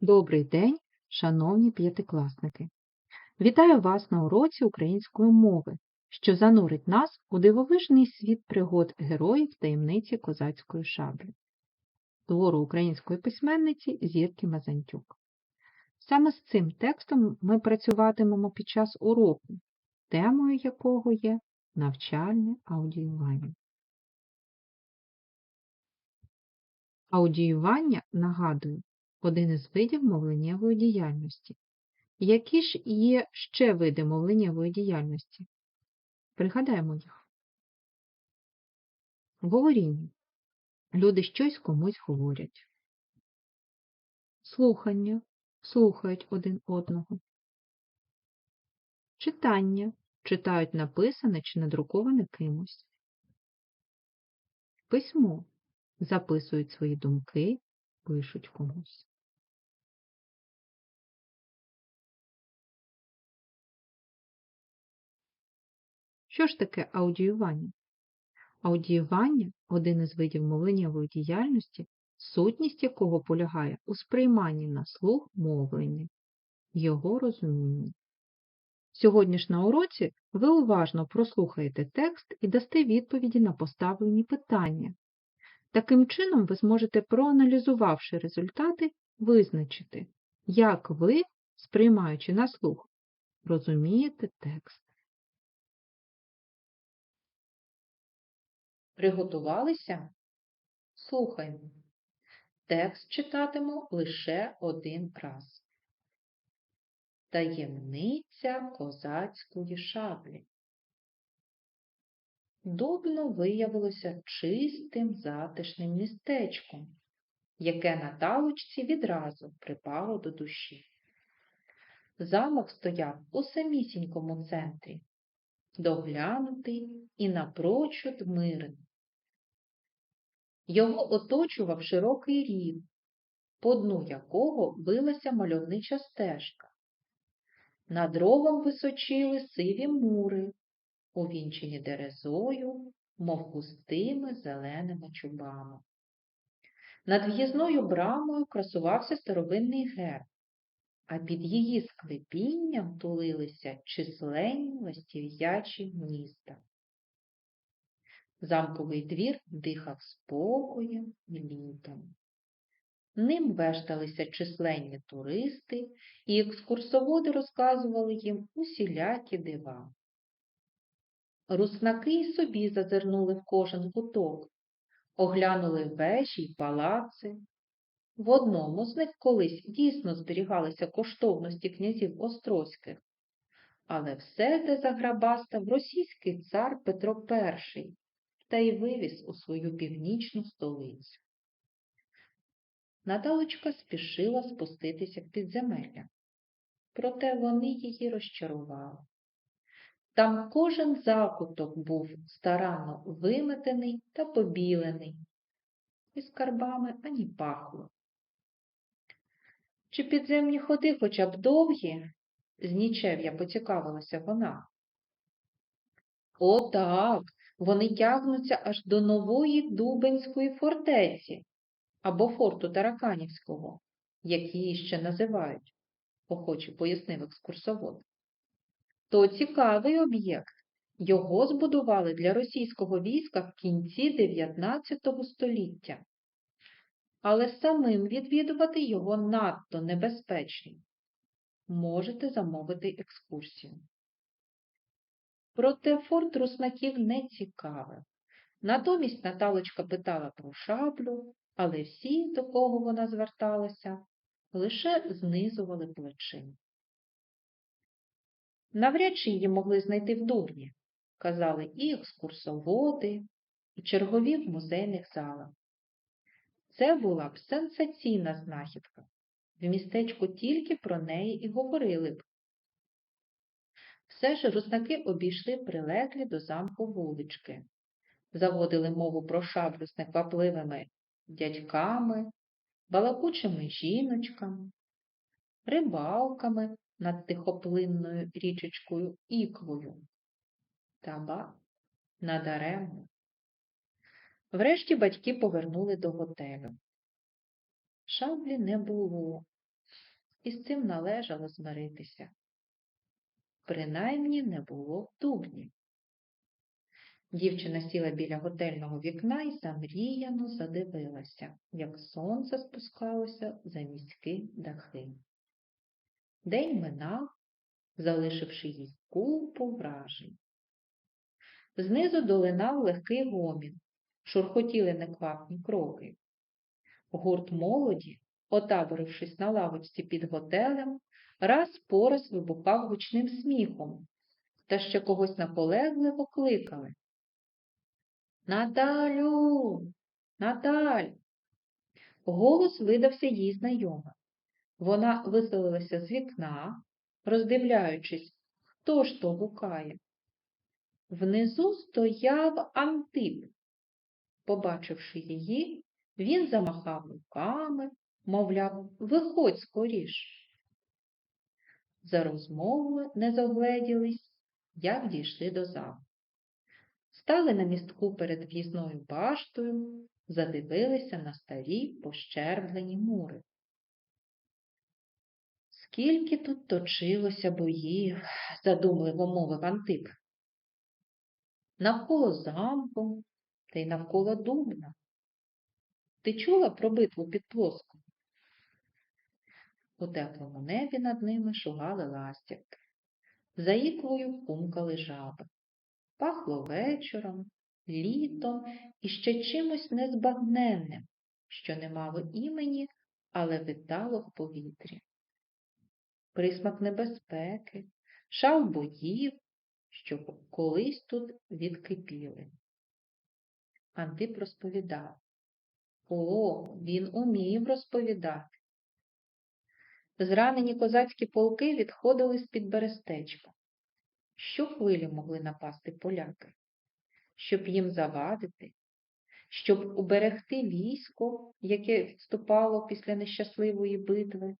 Добрий день, шановні п'ятикласники! Вітаю вас на уроці української мови, що занурить нас у дивовижний світ пригод героїв таємниці козацької шаблі, твору української письменниці Зірки Мазантюк. Саме з цим текстом ми працюватимемо під час уроку, темою якого є навчальне аудіювання. Аудіювання, нагадую, один із видів мовленнєвої діяльності. Які ж є ще види мовленнєвої діяльності? Пригадаємо їх. Говоріння. Люди щось комусь говорять. Слухання. Слухають один одного. Читання. Читають написане чи надруковане кимось. Письмо. Записують свої думки, пишуть комусь. Що ж таке аудіювання? Аудіювання один із видів мовленнєвої діяльності, сутність якого полягає у сприйманні на слух мовлення, його розумінні. Сьогодні ж на уроці ви уважно прослухаєте текст і дасте відповіді на поставлені питання. Таким чином, ви зможете, проаналізувавши результати, визначити, як ви, сприймаючи на слух, розумієте текст. Приготувалися? Слухаймо. Текст читатиму лише один раз. Таємниця козацької шаблі. Дубно виявилося чистим затишним містечком, яке на талочці відразу припало до душі. Замок стояв у самісінькому центрі, доглянутий і напрочуд мирний. Його оточував широкий рів, по дну якого билася мальовнича стежка. Над ровом височили сиві мури, увінчені дерезою, мов густими зеленими чубами. Над в'їзною брамою красувався старовинний герб, а під її склепінням тулилися численні ластів'ячі міста. Замковий двір дихав спокоєм і літом. Ним вешталися численні туристи, і екскурсоводи розказували їм усілякі дива. Руснаки й собі зазирнули в кожен куток, оглянули вежі й палаци. В одному з них колись дійсно зберігалися коштовності князів Острозьких, але все те заграбастав російський цар Петро І та й вивіз у свою північну столицю. Наталочка спішила спуститися в підземелля, проте вони її розчарували. Там кожен закуток був старанно виметений та побілений, і скарбами ані пахло. Чи підземні ходи хоча б довгі? з нічев'я поцікавилася вона. О, так, вони тягнуться аж до нової Дубенської фортеці або форту Тараканівського, як її ще називають, охоче пояснив екскурсовод. То цікавий об'єкт. Його збудували для російського війська в кінці 19 століття. Але самим відвідувати його надто небезпечно. Можете замовити екскурсію. Проте форт руснаків не цікавив. Натомість Наталочка питала про шаблю, але всі, до кого вона зверталася, лише знизували плечима. Навряд чи її могли знайти в Дубні, казали і екскурсоводи, і чергові в музейних залах. Це була б сенсаційна знахідка. В містечку тільки про неї і говорили б. Все ж руснаки обійшли прилеглі до замку вулички, заводили мову про шаблю з неквапливими дядьками, балакучими жіночками, рибалками над тихоплинною річечкою іквою. Та ба, надаремно. Врешті батьки повернули до готелю. Шаблі не було, і з цим належало змиритися. Принаймні не було в дубні. Дівчина сіла біля готельного вікна і замріяно задивилася, як сонце спускалося за міські дахи. День минав, залишивши їй купу вражень. Знизу долинав легкий гомін, шурхотіли неквапні кроки. Гурт молоді, отаборившись на лавочці під готелем, раз по раз вибухав гучним сміхом та ще когось наполегливо кликали. Наталю, Наталь. Голос видався їй знайомим. Вона виселилася з вікна, роздивляючись, хто ж то гукає. Внизу стояв Антип. Побачивши її, він замахав руками, мовляв, виходь скоріш. За розмовою не загледілись, як дійшли до залу. Стали на містку перед в'їзною баштою, задивилися на старі пощерблені мури. Скільки тут точилося боїв, задумливо мовив Антип. Навколо замку та й навколо Дубна. Ти чула про битву під плоском? У теплому небі над ними шугали ластівки. За іклою кумкали жаби. Пахло вечором, літом і ще чимось незбагненним, що не мало імені, але витало в повітрі. Присмак небезпеки, шал боїв, що колись тут відкипіли. Антип розповідав. О, він умів розповідати. Зранені козацькі полки відходили з-під берестечка. Щохвилі могли напасти поляки, щоб їм завадити, щоб уберегти військо, яке відступало після нещасливої битви.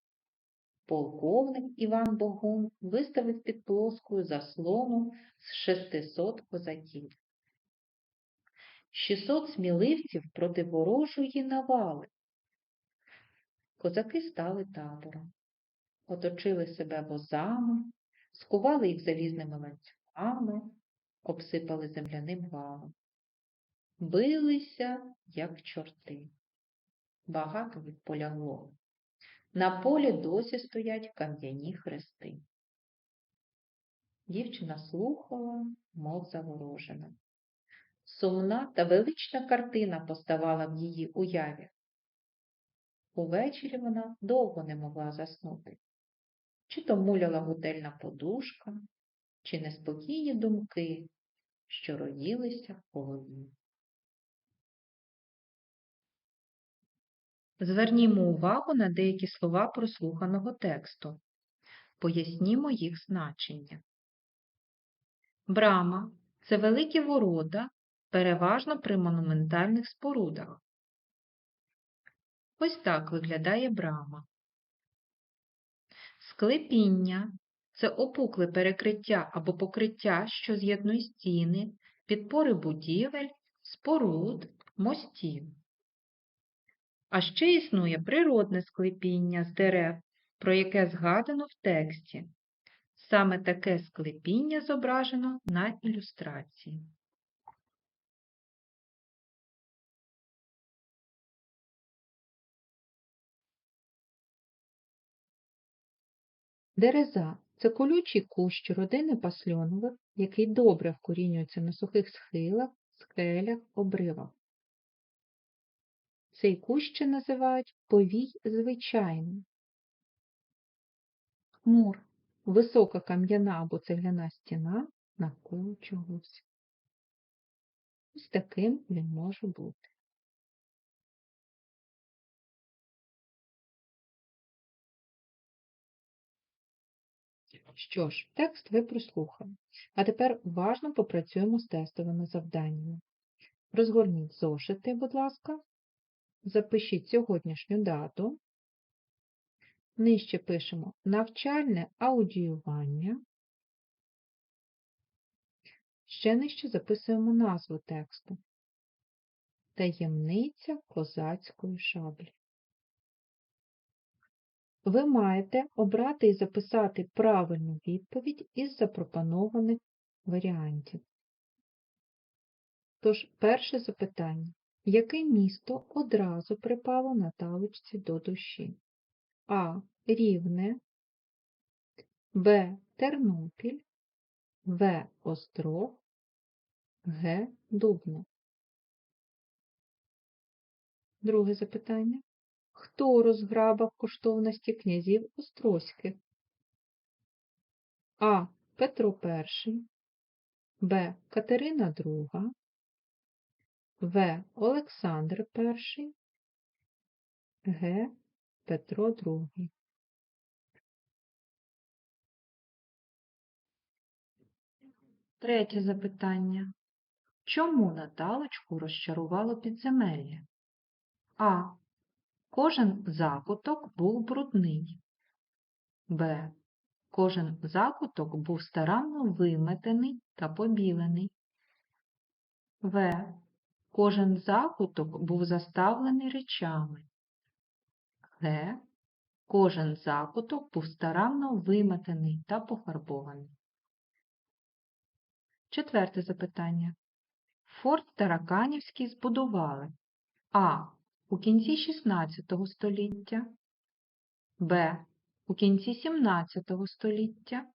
Полковник Іван Богун виставив під плоскою заслону з 600 козаків. 600 сміливців проти ворожої навали. Козаки стали табором, оточили себе возами, скували їх залізними ланцюгами, обсипали земляним валом. Билися, як чорти. Багато їх полягло. На полі досі стоять кам'яні хрести. Дівчина слухала, мов заворожена. Сумна та велична картина поставала в її уяві. Увечері вона довго не могла заснути. Чи то муляла готельна подушка, чи неспокійні думки, що роїлися в голові. Звернімо увагу на деякі слова прослуханого тексту. Пояснімо їх значення. Брама це великі ворота, переважно при монументальних спорудах. Ось так виглядає брама. Склепіння це опукле перекриття або покриття, що з'єднує стіни, підпори будівель, споруд, мостів. А ще існує природне склепіння з дерев, про яке згадано в тексті. Саме таке склепіння зображено на ілюстрації. Дереза це колючий кущ родини пасльонових, який добре вкорінюється на сухих схилах, скелях, обривах. Цей кущ називають повій звичайний. Хмур висока кам'яна або цегляна стіна навколо чогось. Ось таким він може бути. Що ж, текст ви прослухали. А тепер уважно попрацюємо з тестовими завданнями. Розгорніть зошити, будь ласка, запишіть сьогоднішню дату. Нижче пишемо навчальне аудіювання. Ще нижче записуємо назву тексту. Таємниця козацької шаблі. Ви маєте обрати і записати правильну відповідь із запропонованих варіантів. Тож, перше запитання. Яке місто одразу припало на Наталочці до душі? А. Рівне, Б. Тернопіль, В. Острог, Г. Дубно. Друге запитання. Хто розграбав коштовності князів Острозьких? А. Петро І, Б. Катерина II, В. Олександр І, Г. Петро II. Третє запитання. Чому Наталочку розчарувало підземелля? А. Кожен закуток був брудний. Б. Кожен закуток був старанно виметений та побілений. В. Кожен закуток був заставлений речами. Г. Кожен закуток був старанно виметений та пофарбований. Четверте запитання. Форт Тараканівський збудували А. У кінці 16 століття, Б. У кінці 17 століття,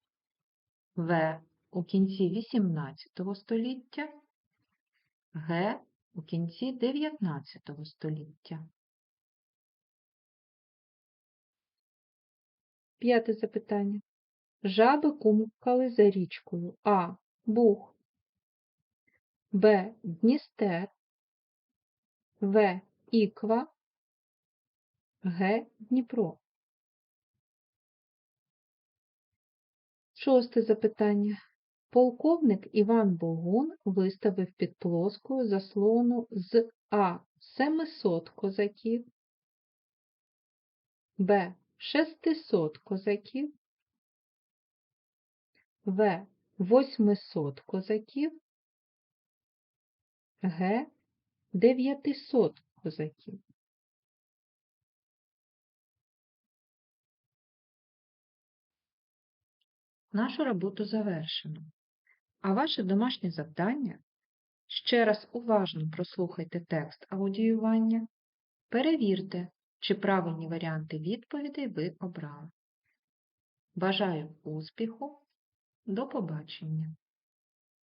В. У кінці 18 століття, Г. У кінці 19 століття. П'яте запитання. Жаби кумкали за річкою А. Буг, Б. Дністер, В. Іква, Г. Дніпро. Шосте запитання. Полковник Іван Богун виставив під плоскою заслону з А. 700 козаків, Б. 600 козаків, В. 800 козаків, Г. 900 козаків. Нашу роботу завершено. А ваше домашнє завдання ще раз уважно прослухайте текст аудіювання, перевірте, чи правильні варіанти відповідей ви обрали. Бажаю успіху! До побачення!